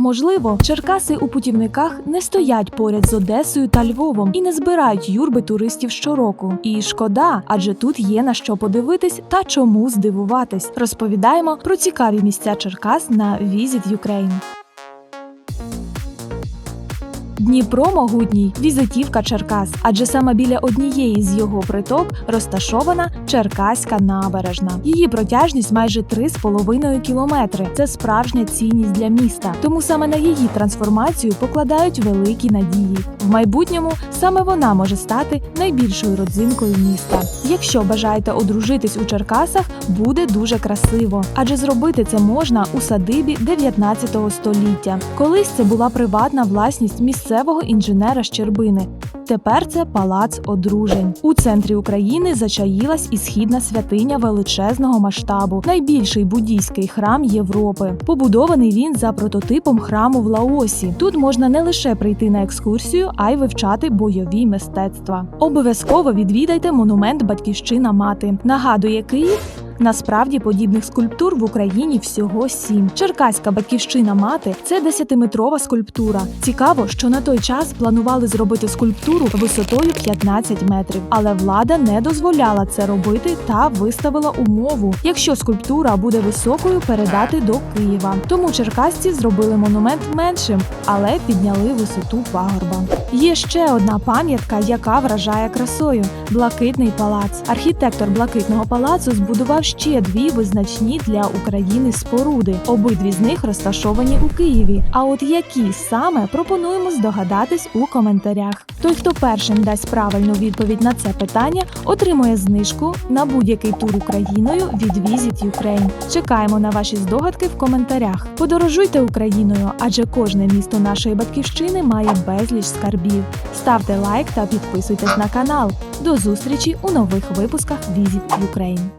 Можливо, Черкаси у путівниках не стоять поряд з Одесою та Львовом і не збирають юрби туристів щороку. І шкода, адже тут є на що подивитись та чому здивуватись. Розповідаємо про цікаві місця Черкас на Visit Ukraine. Дніпро могутній візитівка Черкас, адже саме біля однієї з його приток розташована Черкаська набережна. Її протяжність майже 3,5 кілометри. Це справжня цінність для міста. Тому саме на її трансформацію покладають великі надії. В майбутньому саме вона може стати найбільшою родзинкою міста. Якщо бажаєте одружитись у Черкасах, буде дуже красиво, адже зробити це можна у садибі 19 століття. Колись це була приватна власність місцевого інженера Щербини. Тепер це палац одружень. У центрі України зачаїлась і східна святиня величезного масштабу, найбільший буддійський храм Європи. Побудований він за прототипом храму в Лаосі. Тут можна не лише прийти на екскурсію, а й вивчати бойові мистецтва. Обов'язково відвідайте монумент Батьківщина мати. Нагадує Київ. Насправді подібних скульптур в Україні всього сім. Черкаська батьківщина мати це 10-метрова скульптура. Цікаво, що на той час планували зробити скульптуру висотою 15 метрів, але влада не дозволяла це робити та виставила умову, якщо скульптура буде високою, передати до Києва. Тому черкасці зробили монумент меншим, але підняли висоту пагорба. Є ще одна пам'ятка, яка вражає красою блакитний палац. Архітектор блакитного палацу збудував ще дві визначні для України споруди. Обидві з них розташовані у Києві. А от які саме пропонуємо здогадатись у коментарях. Той, хто першим дасть правильну відповідь на це питання, отримує знижку на будь-який тур Україною від Visit Ukraine. Чекаємо на ваші здогадки в коментарях. Подорожуйте Україною, адже кожне місто нашої батьківщини має безліч скарбів. Ставте лайк та підписуйтесь на канал. До зустрічі у нових випусках Visit Ukraine.